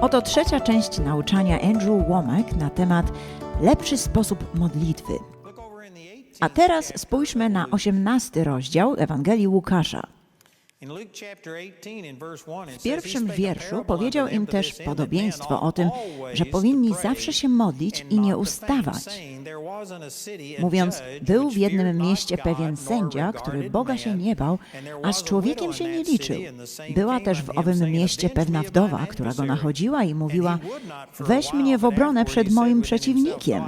Oto trzecia część nauczania Andrew Womack na temat lepszy sposób modlitwy. A teraz spójrzmy na 18 rozdział Ewangelii Łukasza. W pierwszym wierszu powiedział im też podobieństwo o tym, że powinni zawsze się modlić i nie ustawać. Mówiąc, był w jednym mieście pewien sędzia, który Boga się nie bał, a z człowiekiem się nie liczył. Była też w owym mieście pewna wdowa, która go nachodziła i mówiła: Weź mnie w obronę przed moim przeciwnikiem.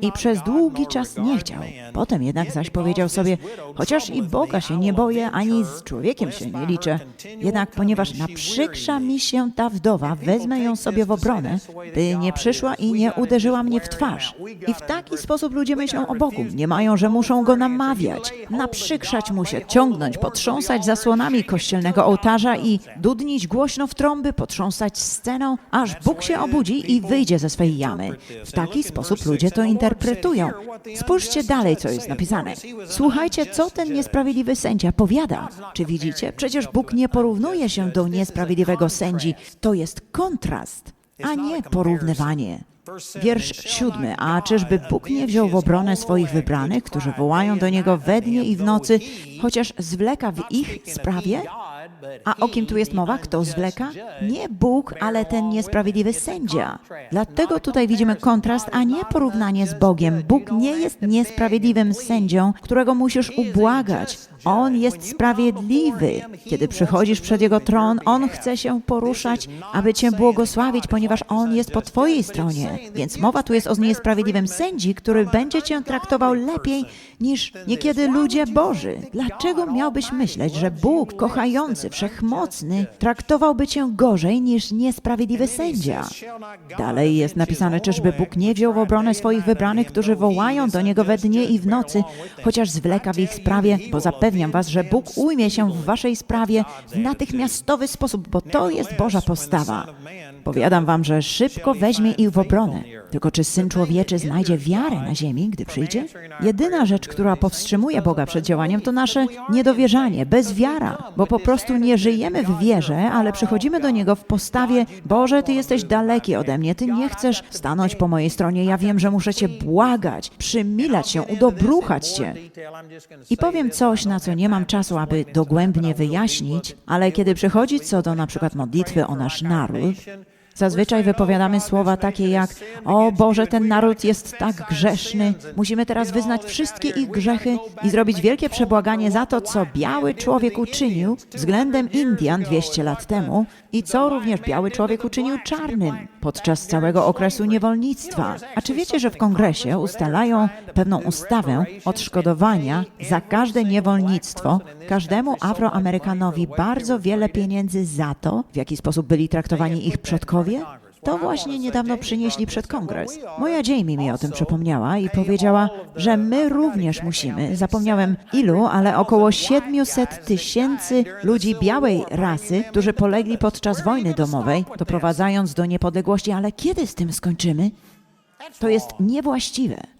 I przez długi czas nie chciał. Potem jednak zaś powiedział sobie: Chociaż i Boga się nie boję, ani z człowiekiem się nie liczę. Jednak ponieważ naprzykrza mi się ta wdowa, wezmę ją sobie w obronę, by nie przyszła i nie uderzyła mnie w twarz. I w taki sposób ludzie myślą o Bogu. Nie mają, że muszą go namawiać, naprzykrzać mu się, ciągnąć, potrząsać zasłonami kościelnego ołtarza i dudnić głośno w trąby, potrząsać sceną, aż Bóg się obudzi i wyjdzie ze swej jamy. W taki sposób ludzie to interpretują. Spójrzcie dalej, co jest napisane. Słuchajcie, co ten niesprawiedliwy sędzia powiada. Czy widzicie? Przecież Bóg nie porównuje się do niesprawiedliwego sędzi. To jest kontrast, a nie porównywanie. Wiersz siódmy. A czyżby Bóg nie wziął w obronę swoich wybranych, którzy wołają do Niego we dnie i w nocy, chociaż zwleka w ich sprawie? A o kim tu jest mowa? Kto zwleka? Nie Bóg, ale ten niesprawiedliwy sędzia. Dlatego tutaj widzimy kontrast, a nie porównanie z Bogiem. Bóg nie jest niesprawiedliwym sędzią, którego musisz ubłagać. On jest sprawiedliwy. Kiedy przychodzisz przed Jego tron, On chce się poruszać, aby Cię błogosławić, ponieważ On jest po Twojej stronie. Więc mowa tu jest o niesprawiedliwym sędzi, który będzie Cię traktował lepiej niż niekiedy ludzie Boży. Dlaczego miałbyś myśleć, że Bóg, kochający, wszechmocny, traktowałby Cię gorzej niż niesprawiedliwy sędzia? Dalej jest napisane, czyżby Bóg nie wziął w obronę swoich wybranych, którzy wołają do Niego we dnie i w nocy, chociaż zwleka w ich sprawie, bo zapewniam Was, że Bóg ujmie się w Waszej sprawie w natychmiastowy sposób, bo to jest Boża postawa. Powiadam Wam, że szybko weźmie ich w obronę. Tylko czy Syn Człowieczy znajdzie wiarę na ziemi, gdy przyjdzie? Jedyna rzecz, która powstrzymuje Boga przed działaniem, to nasze niedowierzanie, bezwiara, bo po prostu nie żyjemy w wierze, ale przychodzimy do Niego w postawie Boże, Ty jesteś daleki ode mnie, Ty nie chcesz stanąć po mojej stronie, ja wiem, że muszę Cię błagać, przymilać się, udobruchać Cię. I powiem coś, na co nie mam czasu, aby dogłębnie wyjaśnić, ale kiedy przychodzi co do na przykład modlitwy o nasz naród, Zazwyczaj wypowiadamy słowa takie jak: O Boże, ten naród jest tak grzeszny. Musimy teraz wyznać wszystkie ich grzechy i zrobić wielkie przebłaganie za to, co biały człowiek uczynił względem Indian 200 lat temu i co również biały człowiek uczynił czarnym podczas całego okresu niewolnictwa. A czy wiecie, że w kongresie ustalają pewną ustawę odszkodowania za każde niewolnictwo, każdemu Afroamerykanowi bardzo wiele pieniędzy za to, w jaki sposób byli traktowani ich przodkowie? To właśnie niedawno przynieśli przed kongres. Moja Jamie mi o tym przypomniała i powiedziała, że my również musimy, zapomniałem ilu, ale około 700 tysięcy ludzi białej rasy, którzy polegli podczas wojny domowej, doprowadzając do niepodległości, ale kiedy z tym skończymy? To jest niewłaściwe.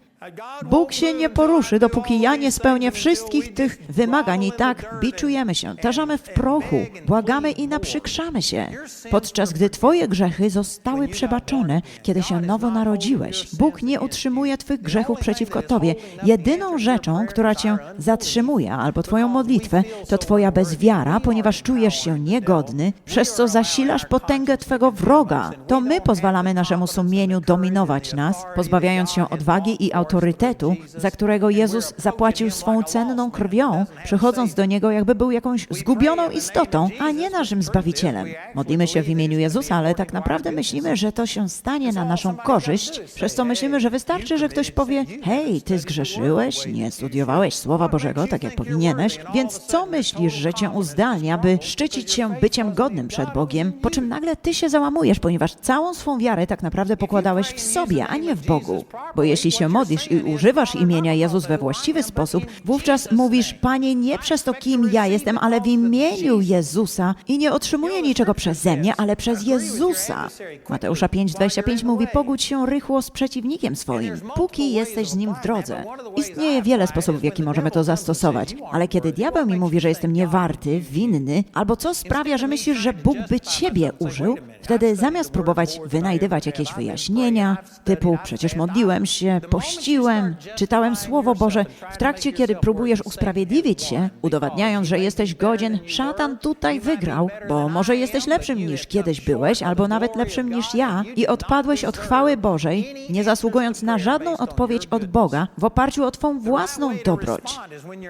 Bóg się nie poruszy, dopóki ja nie spełnię wszystkich tych wymagań i tak biczujemy się, tarzamy w prochu, błagamy i naprzykrzamy się. Podczas gdy Twoje grzechy zostały przebaczone, kiedy się nowo narodziłeś, Bóg nie utrzymuje Twych grzechów przeciwko Tobie. Jedyną rzeczą, która Cię zatrzymuje albo Twoją modlitwę, to Twoja bezwiara, ponieważ czujesz się niegodny, przez co zasilasz potęgę Twego wroga. To my pozwalamy naszemu sumieniu dominować nas, pozbawiając się odwagi i autorytetu autorytetu, za którego Jezus zapłacił swą cenną krwią, przychodząc do Niego, jakby był jakąś zgubioną istotą, a nie naszym Zbawicielem. Modlimy się w imieniu Jezusa, ale tak naprawdę myślimy, że to się stanie na naszą korzyść, przez co myślimy, że wystarczy, że ktoś powie, hej, ty zgrzeszyłeś, nie studiowałeś Słowa Bożego, tak jak powinieneś, więc co myślisz, że cię uzdalnia, by szczycić się byciem godnym przed Bogiem, po czym nagle ty się załamujesz, ponieważ całą swą wiarę tak naprawdę pokładałeś w sobie, a nie w Bogu. Bo jeśli się modlisz, modlisz i używasz imienia Jezus we właściwy sposób, wówczas mówisz, Panie, nie przez to, kim ja jestem, ale w imieniu Jezusa i nie otrzymuję niczego przeze mnie, ale przez Jezusa. Mateusza 5,25 mówi, pogódź się rychło z przeciwnikiem swoim, póki jesteś z nim w drodze. Istnieje wiele sposobów, w jaki możemy to zastosować, ale kiedy diabeł mi mówi, że jestem niewarty, winny, albo co sprawia, że myślisz, że Bóg by ciebie użył, wtedy zamiast próbować wynajdywać jakieś wyjaśnienia, typu przecież modliłem się, pościłem, czytałem Słowo Boże, w trakcie kiedy próbujesz usprawiedliwić się, udowadniając, że jesteś godzien, szatan tutaj wygrał, bo może jesteś lepszym niż kiedyś byłeś, albo nawet lepszym niż ja i odpadłeś od chwały Bożej, nie zasługując na żadną odpowiedź od Boga w oparciu o Twą własną dobroć.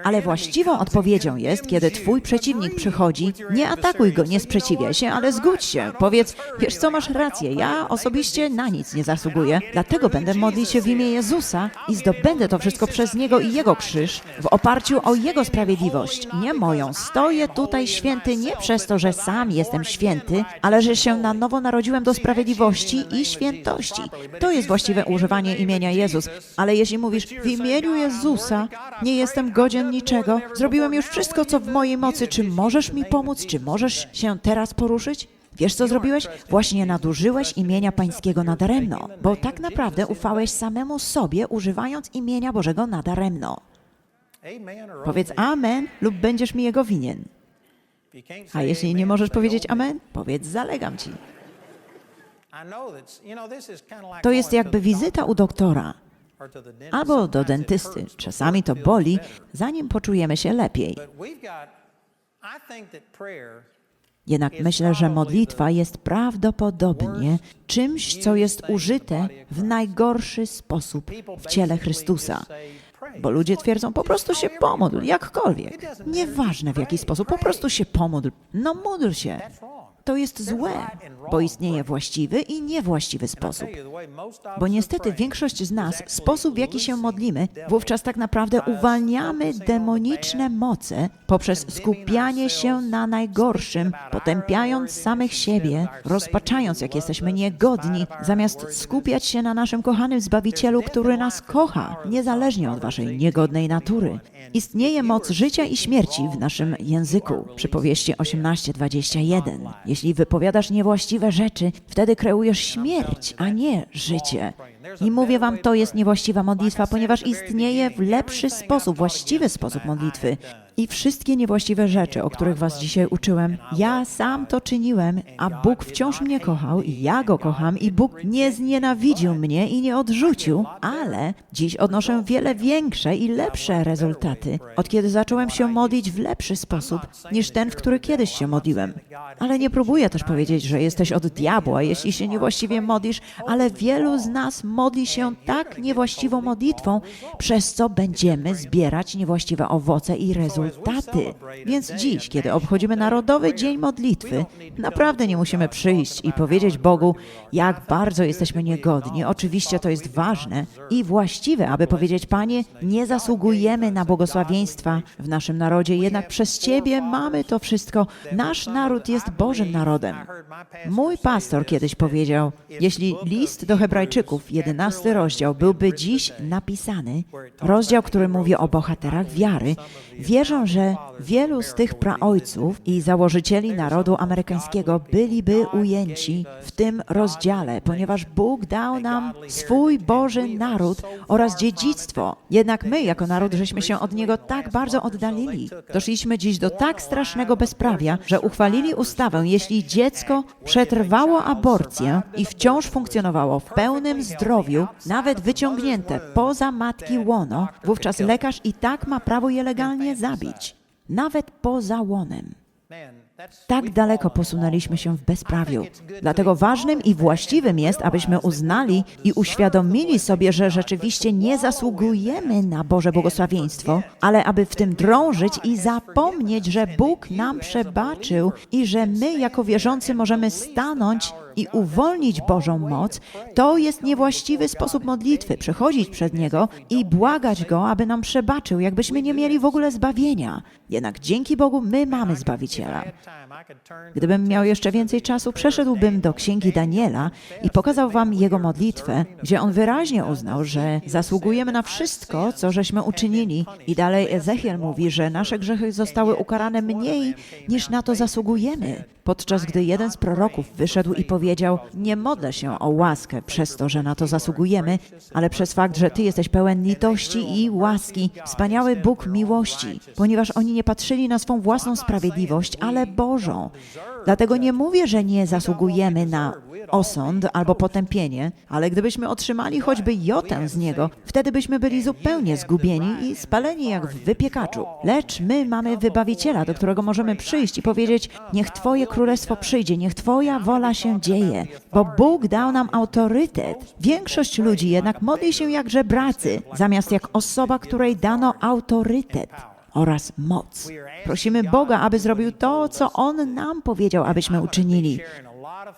Ale właściwą odpowiedzią jest, kiedy Twój przeciwnik przychodzi, nie atakuj go, nie sprzeciwiaj się, ale zgódź się. Powiedz, wiesz co, masz rację, ja osobiście na nic nie zasługuję, dlatego będę modlić się w imię Jezusa i zdobędę to wszystko przez Niego i Jego krzyż w oparciu o Jego sprawiedliwość, nie moją. Stoję tutaj święty nie przez to, że sam jestem święty, ale że się na nowo narodziłem do sprawiedliwości i świętości. To jest właściwe używanie imienia Jezus. Ale jeśli mówisz w imieniu Jezusa, nie jestem godzien niczego, zrobiłem już wszystko, co w mojej mocy, czy możesz mi pomóc, czy możesz się teraz poruszyć? Wiesz, co zrobiłeś? Właśnie nadużyłeś imienia Pańskiego nadaremno, bo tak naprawdę ufałeś samemu sobie, używając imienia Bożego nadaremno. Powiedz amen lub będziesz mi jego winien. A jeśli nie możesz powiedzieć amen, powiedz zalegam ci. To jest jakby wizyta u doktora albo do dentysty. Czasami to boli, zanim poczujemy się lepiej. Jednak myślę, że modlitwa jest prawdopodobnie czymś, co jest użyte w najgorszy sposób w ciele Chrystusa. Bo ludzie twierdzą, po prostu się pomódl, jakkolwiek. Nieważne w jaki sposób, po prostu się pomódl. No módl się. To jest złe, bo istnieje właściwy i niewłaściwy sposób. Bo niestety większość z nas, sposób w jaki się modlimy, wówczas tak naprawdę uwalniamy demoniczne moce poprzez skupianie się na najgorszym, potępiając samych siebie, rozpaczając jak jesteśmy niegodni, zamiast skupiać się na naszym kochanym Zbawicielu, który nas kocha, niezależnie od waszej niegodnej natury. Istnieje moc życia i śmierci w naszym języku. Przypowieści 18:21. Jeśli wypowiadasz niewłaściwe rzeczy, wtedy kreujesz śmierć, a nie życie. I mówię wam, to jest niewłaściwa modlitwa, ponieważ istnieje w lepszy sposób, właściwy sposób modlitwy. I wszystkie niewłaściwe rzeczy, o których was dzisiaj uczyłem, ja sam to czyniłem, a Bóg wciąż mnie kochał i ja go kocham i Bóg nie znienawidził mnie i nie odrzucił, ale dziś odnoszę wiele większe i lepsze rezultaty, od kiedy zacząłem się modlić w lepszy sposób niż ten, w który kiedyś się modliłem. Ale nie próbuję też powiedzieć, że jesteś od diabła, jeśli się niewłaściwie modlisz, ale wielu z nas modli się tak niewłaściwą modlitwą, przez co będziemy zbierać niewłaściwe owoce i rezultaty. Więc dziś, kiedy obchodzimy Narodowy Dzień Modlitwy, naprawdę nie musimy przyjść i powiedzieć Bogu, jak bardzo jesteśmy niegodni. Oczywiście to jest ważne i właściwe, aby powiedzieć, Panie, nie zasługujemy na błogosławieństwa w naszym narodzie, jednak przez Ciebie mamy to wszystko. Nasz naród jest Bożym narodem. Mój pastor kiedyś powiedział, jeśli list do Hebrajczyków, 11 rozdział, byłby dziś napisany, rozdział, który mówi o bohaterach wiary, wierzę, że wielu z tych praojców i założycieli narodu amerykańskiego byliby ujęci w tym rozdziale, ponieważ Bóg dał nam swój Boży naród oraz dziedzictwo. Jednak my, jako naród, żeśmy się od niego tak bardzo oddalili. Doszliśmy dziś do tak strasznego bezprawia, że uchwalili ustawę, jeśli dziecko przetrwało aborcję i wciąż funkcjonowało w pełnym zdrowiu, nawet wyciągnięte poza matki łono, wówczas lekarz i tak ma prawo je legalnie zabić. Nawet poza łonem. Tak daleko posunęliśmy się w bezprawiu. Dlatego ważnym i właściwym jest, abyśmy uznali i uświadomili sobie, że rzeczywiście nie zasługujemy na Boże błogosławieństwo, ale aby w tym drążyć i zapomnieć, że Bóg nam przebaczył i że my jako wierzący możemy stanąć i uwolnić Bożą moc, to jest niewłaściwy sposób modlitwy. Przychodzić przed Niego i błagać Go, aby nam przebaczył, jakbyśmy nie mieli w ogóle zbawienia. Jednak dzięki Bogu my mamy Zbawiciela. Gdybym miał jeszcze więcej czasu, przeszedłbym do księgi Daniela i pokazał wam jego modlitwę, gdzie on wyraźnie uznał, że zasługujemy na wszystko, co żeśmy uczynili. I dalej Ezechiel mówi, że nasze grzechy zostały ukarane mniej niż na to zasługujemy. Podczas gdy jeden z proroków wyszedł i powiedział: Nie modlę się o łaskę przez to, że na to zasługujemy, ale przez fakt, że Ty jesteś pełen litości i łaski, wspaniały Bóg miłości, ponieważ oni nie patrzyli na swą własną sprawiedliwość, ale Bożą. Dlatego nie mówię, że nie zasługujemy na osąd albo potępienie, ale gdybyśmy otrzymali choćby jotę z niego, wtedy byśmy byli zupełnie zgubieni i spaleni jak w wypiekaczu. Lecz my mamy wybawiciela, do którego możemy przyjść i powiedzieć: Niech Twoje królestwo przyjdzie, niech Twoja wola się dzieje, bo Bóg dał nam autorytet. Większość ludzi jednak modli się jak żebracy, zamiast jak osoba, której dano autorytet oraz moc. Prosimy Boga, aby zrobił to, co On nam powiedział, abyśmy uczynili.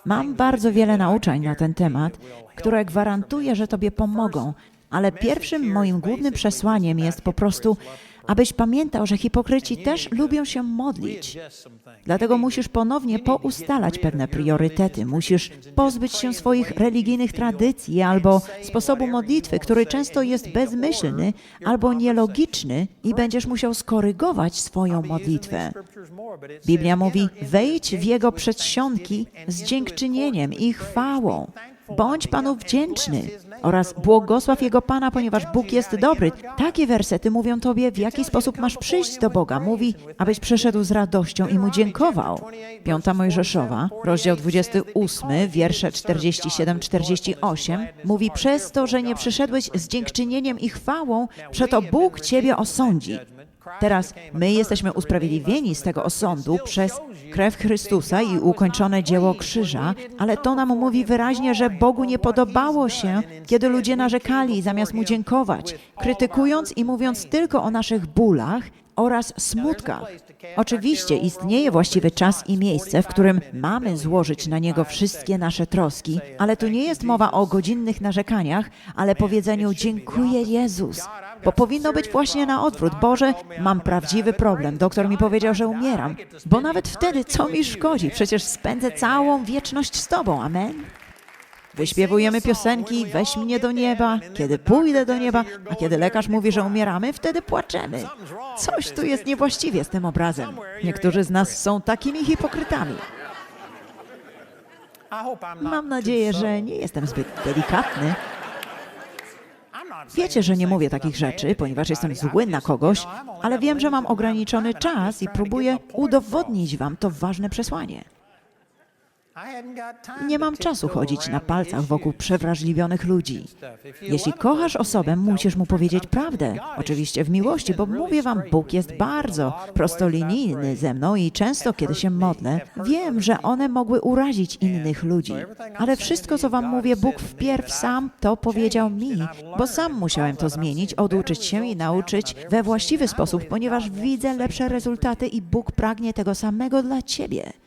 Mam bardzo wiele nauczań na ten temat, które gwarantuję, że Tobie pomogą, ale pierwszym moim głównym przesłaniem jest po prostu, abyś pamiętał, że hipokryci też lubią się modlić. Dlatego musisz ponownie poustalać pewne priorytety. Musisz pozbyć się swoich religijnych tradycji albo sposobu modlitwy, który często jest bezmyślny albo nielogiczny i będziesz musiał skorygować swoją modlitwę. Biblia mówi: wejdź w Jego przedsionki z dziękczynieniem i chwałą. Bądź Panu wdzięczny oraz błogosław Jego Pana, ponieważ Bóg jest dobry. Takie wersety mówią Tobie, w jaki sposób masz przyjść do Boga. Mówi, abyś przyszedł z radością i Mu dziękował. Piąta Mojżeszowa, rozdział 28, wiersze 47-48, mówi, przez to, że nie przyszedłeś z dziękczynieniem i chwałą, przeto Bóg Ciebie osądzi. Teraz my jesteśmy usprawiedliwieni z tego osądu przez krew Chrystusa i ukończone dzieło krzyża, ale to nam mówi wyraźnie, że Bogu nie podobało się, kiedy ludzie narzekali zamiast Mu dziękować, krytykując i mówiąc tylko o naszych bólach oraz smutkach. Oczywiście istnieje właściwy czas i miejsce, w którym mamy złożyć na Niego wszystkie nasze troski, ale tu nie jest mowa o godzinnych narzekaniach, ale powiedzeniu dziękuję Jezus, bo powinno być właśnie na odwrót. Boże, mam prawdziwy problem. Doktor mi powiedział, że umieram. Bo nawet wtedy, co mi szkodzi? Przecież spędzę całą wieczność z Tobą. Amen. Wyśpiewujemy piosenki, weź mnie do nieba, kiedy pójdę do nieba, a kiedy lekarz mówi, że umieramy, wtedy płaczemy. Coś tu jest niewłaściwie z tym obrazem. Niektórzy z nas są takimi hipokrytami. Mam nadzieję, że nie jestem zbyt delikatny. Wiecie, że nie mówię takich rzeczy, ponieważ jestem zły na kogoś, ale wiem, że mam ograniczony czas i próbuję udowodnić Wam to ważne przesłanie. Nie mam czasu chodzić na palcach wokół przewrażliwionych ludzi. Jeśli kochasz osobę, musisz mu powiedzieć prawdę. Oczywiście w miłości, bo mówię wam, Bóg jest bardzo prostolinijny ze mną i często, kiedy się modlę, wiem, że one mogły urazić innych ludzi. Ale wszystko, co wam mówię, Bóg wpierw sam to powiedział mi, bo sam musiałem to zmienić, oduczyć się i nauczyć we właściwy sposób, ponieważ widzę lepsze rezultaty i Bóg pragnie tego samego dla ciebie.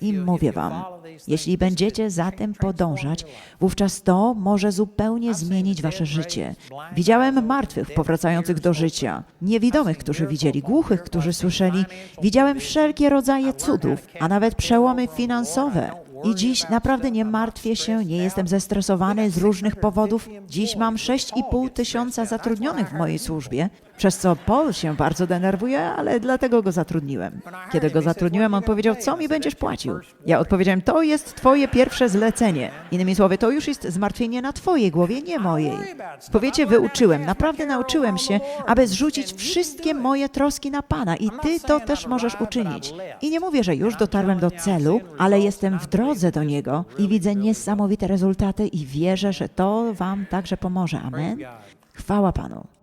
I mówię wam, jeśli będziecie za tym podążać, wówczas to może zupełnie zmienić wasze życie. Widziałem martwych powracających do życia, niewidomych, którzy widzieli, głuchych, którzy słyszeli. Widziałem wszelkie rodzaje cudów, a nawet przełomy finansowe. I dziś naprawdę nie martwię się, nie jestem zestresowany z różnych powodów. Dziś mam 6,5 tysiąca zatrudnionych w mojej służbie, przez co Paul się bardzo denerwuje, ale dlatego go zatrudniłem. Kiedy go zatrudniłem, on powiedział, co mi będziesz płacił? Ja odpowiedziałem, to jest twoje pierwsze zlecenie. Innymi słowy, to już jest zmartwienie na twojej głowie, nie mojej. Powiecie, wyuczyłem, naprawdę nauczyłem się, aby zrzucić wszystkie moje troski na Pana i ty to też możesz uczynić. I nie mówię, że już dotarłem do celu, ale jestem w drodze do niego i widzę niesamowite rezultaty i wierzę, że to wam także pomoże. Amen. Chwała Panu.